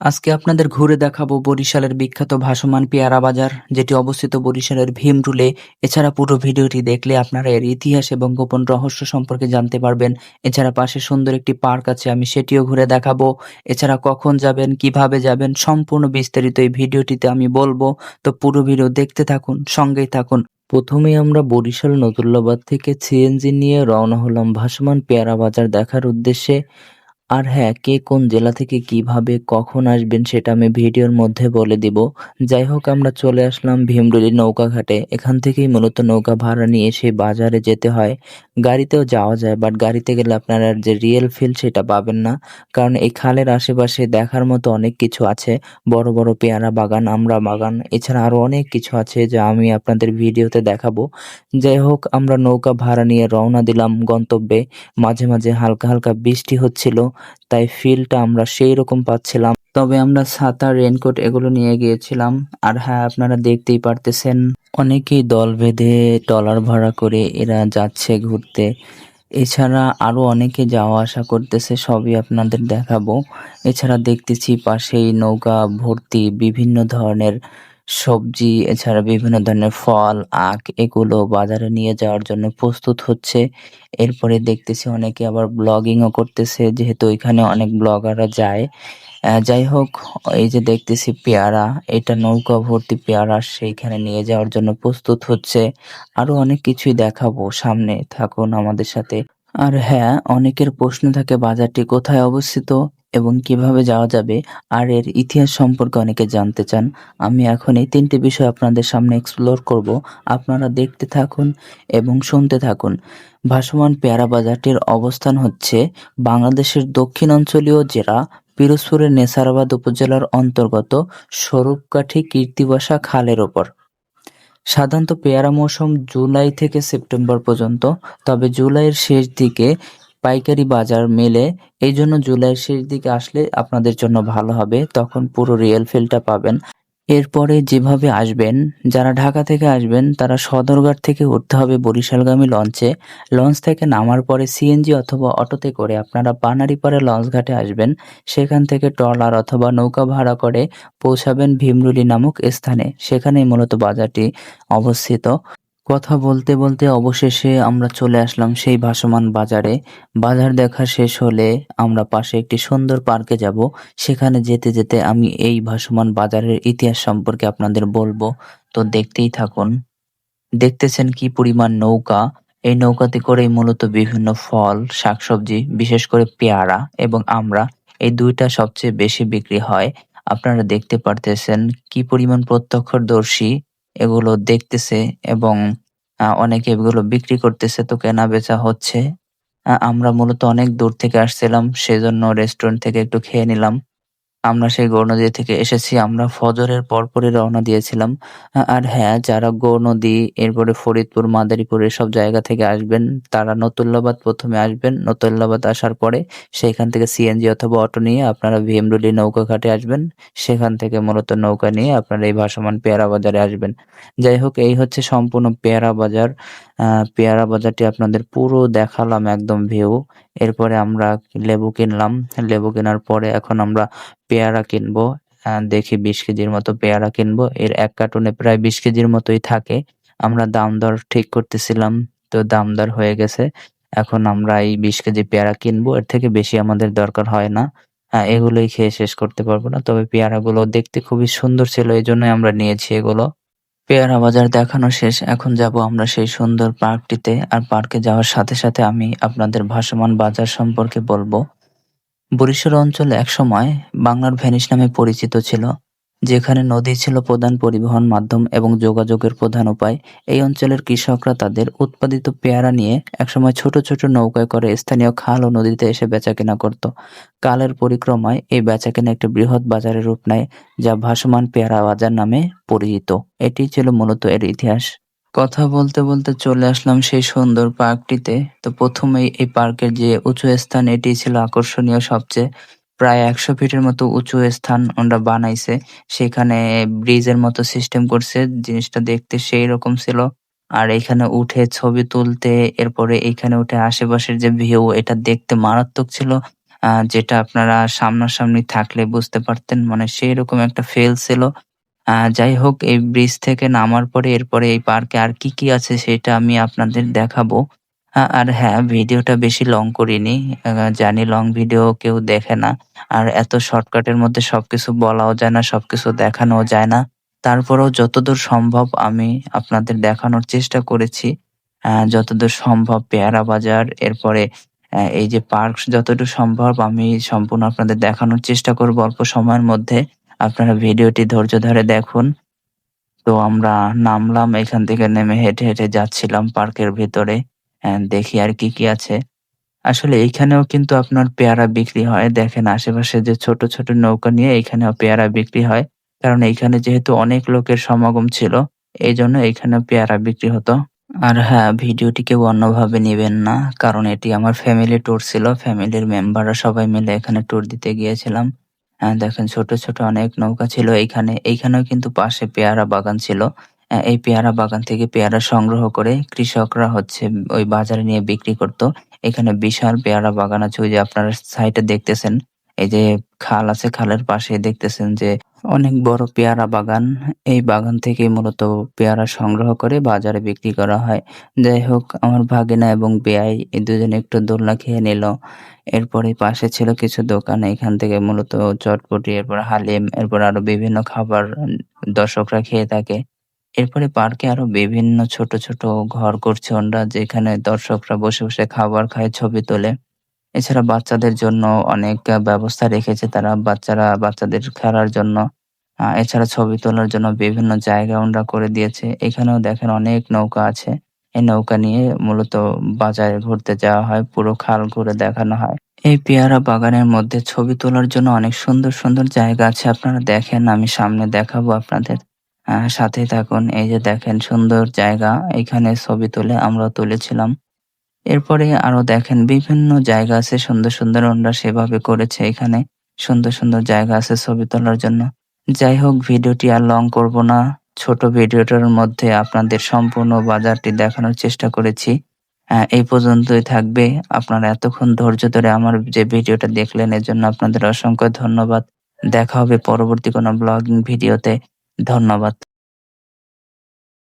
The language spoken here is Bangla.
আজকে আপনাদের ঘুরে দেখাবো বরিশালের বিখ্যাত ভাসমান পেয়ারা বাজার, যেটি অবস্থিত বরিশালের ভীমরুলে এছাড়া পুরো ভিডিওটি দেখলে আপনারা এর ইতিহাস এবং গোপন রহস্য সম্পর্কে জানতে পারবেন। এছাড়া পাশে সুন্দর একটি পার্ক আছে, আমি সেটিও ঘুরে দেখাবো। এছাড়া কখন যাবেন, কীভাবে যাবেন, সম্পূর্ণ বিস্তারিত এই ভিডিওটিতে আমি বলব। তো পুরো ভিডিও দেখতে থাকুন, সঙ্গেই থাকুন। প্রথমেই আমরা বরিশাল নতুল্লাবাদ থেকে সিএনজি নিয়ে রওনা হলাম ভাসমান পেয়ারা বাজার দেখার উদ্দেশ্যে। আর হ্যাঁ কে কোন জেলা থেকে কীভাবে কখন আসবেন সেটা আমি ভিডিওর মধ্যে বলে দিব। যাই হোক, আমরা চলে আসলাম ভীমরুলি নৌকা ঘাটে এখান থেকেই মূলত নৌকা ভাড়া নিয়ে সেই বাজারে যেতে হয়। গাড়িতেও যাওয়া যায় বাট গাড়িতে গেলে আপনারা যে রিয়েল ফিল সেটা পাবেন না। কারণ এই খালের আশেপাশে দেখার মতো অনেক কিছু আছে। বড় বড় পেয়ারা বাগান, আমরা বাগান, এছাড়া আরও অনেক কিছু আছে যা আমি আপনাদের ভিডিওতে দেখাবো। যাই হোক, আমরা নৌকা ভাড়া নিয়ে রওনা দিলাম গন্তব্যে। মাঝে মাঝে হালকা হালকা বৃষ্টি হচ্ছিল। তাই ফিলটা আমরা সেই রকম পাচ্ছিলাম। তবে আমরা ছাতা রেনকোট এগুলো নিয়ে গিয়েছিলাম। আর হ্যাঁ আপনারা দেখতেই পারতেছেন, অনেকেই দল বেঁধে ট্রলার ভাড়া করে এরা যাচ্ছে ঘুরতে। এছাড়া আরও অনেকে যাওয়া আসা করতেছে, সবই আপনাদের দেখাবো। এছাড়া দেখতেছি পাশেই নৌকা, ভর্তি, বিভিন্ন ধরনের সবজি, এছাড়া বিভিন্ন ধরনের ফল, আখ এগুলো বাজারে নিয়ে যাওয়ার জন্য প্রস্তুত হচ্ছে। এরপরে দেখতেছি অনেকে আবার ব্লগিংও করতেছে, যেহেতু এখানে অনেক ব্লগাররা যায়। যাই হোক, এই যে দেখতেছি পেয়ারা, এটা নৌকা ভর্তি পেয়ারা সেইখানে নিয়ে যাওয়ার জন্য প্রস্তুত হচ্ছে। আরও অনেক কিছুই দেখাবো, সামনে থাকুন আমাদের সাথে। আর হ্যাঁ অনেকের প্রশ্ন থাকে, বাজারটি কোথায় অবস্থিত? এবং কীভাবে যাওয়া যাবে, আর এর ইতিহাস সম্পর্কে অনেকে জানতে চান, আমি এখন এই তিনটি বিষয় আপনাদের সামনে এক্সপ্লোর করব। আপনারা দেখতে থাকুন এবং শুনতে থাকুন। ভাসমান পেয়ারা বাজারটির অবস্থান হচ্ছে বাংলাদেশের দক্ষিণাঞ্চলীয় জেলা পিরোজপুরের নেসারাবাদ উপজেলার অন্তর্গত স্বরূপকাঠি কীর্তিবাসা খালের ওপর। সাধারণত পেয়ারা মৌসুম জুলাই থেকে সেপ্টেম্বর পর্যন্ত, তবে জুলাইয়ের শেষ দিকে পাইকারি বাজার মেলে এই জন্য জুলাইয়ের শেষ দিকে আসলে আপনাদের জন্য ভালো হবে। তখন পুরো রিয়েল ফিলটা পাবেন। এরপরে যেভাবে আসবেন, যারা ঢাকা থেকে আসবেন, তারা সদরঘাট থেকে উঠতে হবে বরিশালগামী লঞ্চে। লঞ্চ থেকে নামার পরে সিএনজি অথবা অটোতে করে আপনারা পানারিপাড়ে লঞ্চ ঘাটে আসবেন। সেখান থেকে ট্রলার অথবা নৌকা ভাড়া করে পৌঁছাবেন ভীমরুলি নামক স্থানে। সেখানেই মূলত বাজারটি অবস্থিত। কথা বলতে বলতে অবশেষে আমরা চলে আসলাম সেই ভাসমান বাজারে। বাজার দেখা শেষ হলে আমরা পাশে একটি সুন্দর পার্কে যাব। সেখানে যেতে যেতে আমি এই ভাসমান বাজারের ইতিহাস সম্পর্কে আপনাদের বলব। তো দেখতেই থাকুন। দেখতেছেন কি পরিমাণ নৌকা। এই নৌকাতে করেই মূলত বিভিন্ন ফল, শাকসবজি, বিশেষ করে পেয়ারা এবং আমরা এই দুইটা সবচেয়ে বেশি বিক্রি হয়। আপনারা দেখতে পারতেছেন কি পরিমাণ প্রত্যক্ষদর্শী এগুলো দেখতেছে এবং অনেকে এগুলো বিক্রি করতেছে তো কেনা বেচা হচ্ছে আমরা মূলত অনেক দূর থেকে আসছিলাম, সেজন্য রেস্টুরেন্ট থেকে একটু খেয়ে নিলাম। আমরা সেই গৌরনদী থেকে এসেছি, আমরা ফজরের পরপরই রওনা দিয়েছিলাম। আর হ্যাঁ যারা গৌরনদী এরপরে ফরিদপুর, মাদারীপুর এসব জায়গা থেকে আসবেন, তারা নতুল্লাবাদ প্রথমে আসবেন। নতুল্লাবাদ আসার পরে সেইখান থেকে সিএনজি অথবা অটো নিয়ে আপনারা ভীমরুলি নৌকা ঘাটে আসবেন। সেখান থেকে মূলত নৌকা নিয়ে আপনারা এই ভাসমান পেয়ারা বাজারে আসবেন। যাই হোক, এই হচ্ছে সম্পূর্ণ পেয়ারা বাজার। পেয়ারা বাজারটি আপনাদের পুরো দেখালাম, একদম ভিউ এরপরে আমরা লেবু কিনলাম। লেবু কেনার পরে এখন আমরা পেয়ারা কিনবো। দেখি বিশ কেজির মতো পেয়ারা কিনবো। এর এক কার্টুনে প্রায় বিশ কেজির মতোই থাকে। আমরা দাম দর ঠিক করতেছিলাম তো দাম দর হয়ে গেছে। এখন আমরা এই বিশ কেজি পেয়ারা কিনবো। এর থেকে বেশি আমাদের দরকার হয় না। আহ, এগুলোই খেয়ে শেষ করতে পারব না। তবে পেয়ারাগুলো দেখতে খুবই সুন্দর ছিল এই জন্যই আমরা নিয়েছি এগুলো। পেয়ারা বাজার দেখানো শেষ। এখন যাব আমরা সেই সুন্দর পার্কটিতে আর পার্কে যাওয়ার সাথে সাথে আমি আপনাদের ভাসমান বাজার সম্পর্কে বলব। বরিশাল অঞ্চল একসময় বাংলার ভেনিস নামে পরিচিত ছিল। যেখানে নদী ছিল প্রধান পরিবহন মাধ্যম এবং যোগাযোগের প্রধান উপায়, এই অঞ্চলের কৃষকরা তাদের উৎপাদিত পেয়ারা নিয়ে একসময় ছোট ছোট নৌকায় করে স্থানীয় খাল ও নদীতে এসে বেচাকেনা করত। কালের পরিক্রমায় এই বেচাকেনা একটি বৃহৎ বাজারের রূপ নেয়, যা ভাসমান পেয়ারা বাজার নামে পরিচিত। এটি ছিল মূলত এর ইতিহাস। কথা বলতে বলতে চলে আসলাম সেই সুন্দর পার্কটিতে। তো প্রথমেই এই পার্কের যে উঁচু স্থান, এটি ছিল আকর্ষণীয় সবচেয়ে। প্রায় একশো ফিটের মতো উঁচু স্থান ওরা বানাইছে সেখানে ব্রিজের মতো সিস্টেম করছে জিনিসটা দেখতে সেই রকম ছিল আর এখানে উঠে ছবি তুলতে এরপরে এখানে উঠে আশেপাশের যে ভিউ এটা দেখতে মারাত্মক ছিল আ যেটা আপনারা সামনাসামনি থাকলে বুঝতে পারতেন। মানে সেইরকম একটা ফেল ছিল। আ যাই হোক এই ব্রিজ থেকে নামার পরে এরপরে এই পার্কে আর কি, কি আছে সেটা আমি আপনাদের দেখাবো। আর হ্যাঁ, ভিডিওটা বেশি লং করিনি। জানি লং ভিডিও কেউ দেখে না। আর এত শর্টকাটের মধ্যে সবকিছু বলাও যায় না, সবকিছু দেখানোও যায় না। তারপরেও যতদূর সম্ভব আমি আপনাদের দেখানোর চেষ্টা করেছি। যতদূর সম্ভব পেয়ারা বাজার, এরপরে এই যে পার্ক যতটুকু সম্ভব আমি সম্পূর্ণ আপনাদের দেখানোর চেষ্টা করব অল্প সময়ের মধ্যে। আপনারা ভিডিওটি ধৈর্য ধরে দেখুন। তো আমরা নামলাম এখান থেকে নেমে হেঁটে, হেঁটে যাচ্ছিলাম পার্কের ভেতরে। দেখি আর কি, কি আছে। আসলে এইখানেও কিন্তু আপনার পেয়ারা বিক্রি হয়। দেখেন আশেপাশে যে ছোট, ছোট নৌকা নিয়ে এইখানেও পেয়ারা বিক্রি হয়। কারণ এইখানে যেহেতু অনেক লোকের সমাগম ছিল, এই জন্য এইখানেও পেয়ারা বিক্রি হতো। আর হ্যাঁ, ভিডিওটি কেউ অন্যভাবে নিবেন না। কারণ এটি আমার ফ্যামিলি ট্যুর ছিল। ফ্যামিলির মেম্বাররা সবাই মিলে এখানে ট্যুর দিতে গিয়েছিলাম। দেখেন ছোট, ছোট অনেক নৌকা ছিল এইখানে। এইখানেও কিন্তু পাশে পেয়ারা বাগান ছিল। এই পেয়ারা বাগান থেকে পেয়ারা সংগ্রহ করে কৃষকরা হচ্ছে ওই বাজারে নিয়ে বিক্রি করত। এখানে বিশাল পেয়ারা বাগান আছে ওই যে আপনারা সাইডে দেখতেছেন। এই যে খাল আছে খালের পাশে দেখতেছেন যে অনেক বড় পেয়ারা বাগান। এই বাগান থেকে মূলত পেয়ারা সংগ্রহ করে বাজারে বিক্রি করা হয়। যাই হোক আমার ভাগিনা এবং বেয়াই এই দুজনে একটু দোলনা খেয়ে নিল। এরপরে পাশে ছিল কিছু দোকান। এখান থেকে মূলত চটপটি, এরপর হালিম, এরপর আরও বিভিন্ন খাবার দর্শকরা খেয়ে থাকে। এরপরে পার্কে আরও বিভিন্ন ছোট, ছোট ঘর করছে ওনরা যেখানে দর্শকরা বসে, বসে খাবার খায়, ছবি তোলে। এছাড়া বাচ্চাদের জন্য অনেক ব্যবস্থা রেখেছে তারা। বাচ্চারা বাচ্চাদের খেলার জন্য আ এছাড়া ছবি তোলার জন্য বিভিন্ন জায়গা ওনরা করে দিয়েছে। এখানেও দেখেন অনেক নৌকা আছে। এই নৌকা নিয়ে মূলত বাজারে ঘুরতে যাওয়া হয়। পুরো খাল ঘুরে দেখানো হয়। এই পেয়ারা বাগানের মধ্যে ছবি তোলার জন্য অনেক সুন্দর, সুন্দর জায়গা আছে। আপনারা দেখেন আমি সামনে দেখাবো আপনাদের। আ সাথেই থাকুন। এই যে দেখেন সুন্দর জায়গা। এখানে ছবি তুলে আমরা তুলেছিলাম। এরপরে আরও দেখেন বিভিন্ন জায়গা আছে সুন্দর, সুন্দর ওনরা সেভাবে করেছে এখানে। সুন্দর, সুন্দর জায়গা আছে ছবি তোলার জন্য। যাই হোক ভিডিওটি আর লং করব না। ছোট ভিডিওটার মধ্যে আপনাদের সম্পূর্ণ বাজারটি দেখানোর চেষ্টা করেছি। এই পর্যন্তই থাকবে। আপনারা এতক্ষণ ধৈর্য ধরে আমার যে ভিডিওটা দেখলেন এর জন্য আপনাদের অসংখ্য ধন্যবাদ। দেখা হবে পরবর্তী কোনো ব্লগিং ভিডিওতে। ধন্যবাদ।